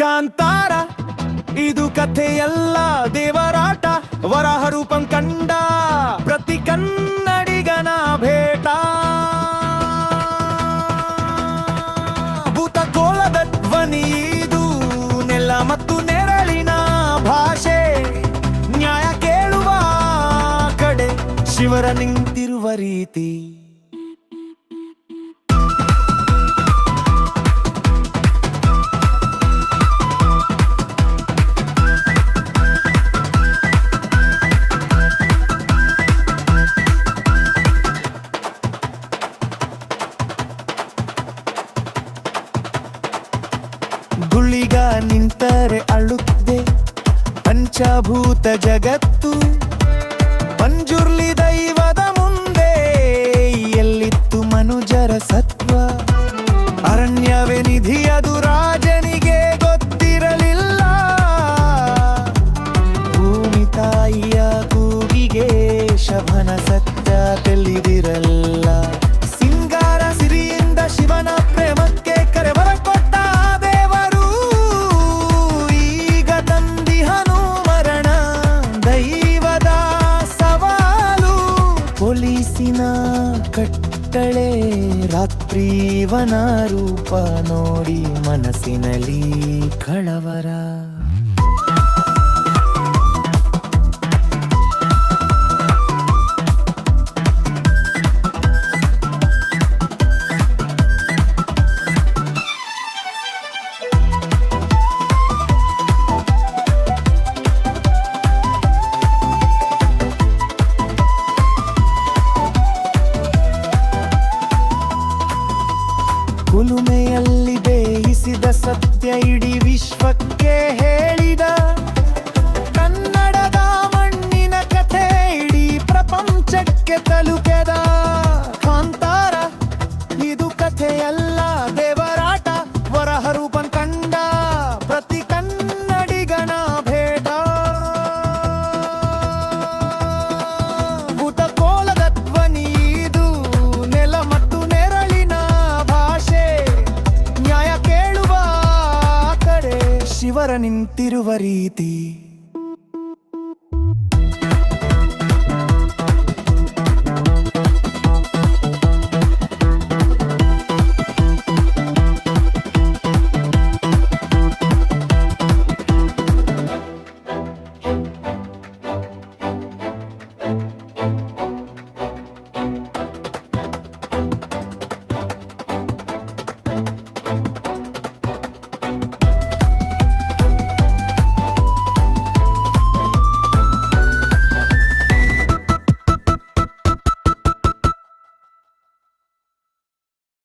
ಕಾಂತಾರ. ಇದು ಕಥೆಯಲ್ಲ, ದೇವರಾಟ. ವರಾಹ ರೂಪಂ ಕಂಡ. ಪ್ರತಿ ಕನ್ನಡಿಗನ ಭೇಟ. ಭೂತಗೋಳದ ಧ್ವನಿ ಇದು. ನೆಲ ಮತ್ತು ನೆರಳಿನ ಭಾಷೆ. ನ್ಯಾಯ ಕೇಳುವ ಕಡೆ ಶಿವರ ನಿಂತಿರುವ ರೀತಿ. ನಿಂತರೆ ಅಳುತ್ತಿದೆ. ಪಂಚಭೂತ ಜಗತ್ತು. ಪಂಜುರ್ಲಿ ದೈವದ ಮುಂದೆ ಎಲ್ಲಿತ್ತು ಮನುಜರ ಸತ್ವ? ಅರಣ್ಯವೇ ನಿಧಿಯದು ರಾಜನಿಗೆ ಗೊತ್ತಿರಲಿಲ್ಲ. ಭೂಮಿ ತಾಯಿಯ ಕೂಗಿಗೆ ಶಭನ ಸತ್ಯ ಪೊಲೀಸಿನ ಕಟ್ಟಳೆ ರಾತ್ರಿವನ ರೂಪ ನೋಡಿ ಮನಸ್ಸಿನಲ್ಲಿ ಕಳವರ. ಸತ್ಯ ಇಡೀ ವಿಶ್ವಕ್ಕೆ ಹೇಳಿದ. ಕನ್ನಡದ ಮಣ್ಣಿನ ಕಥೆ ಇಡೀ ಪ್ರಪಂಚಕ್ಕೆ ತಲುಪೆದ ನ್ಯಾಯ ಕೇಳುವ ಕಡೆ ಶಿವರ ನಿಂತಿರುವ ರೀತಿ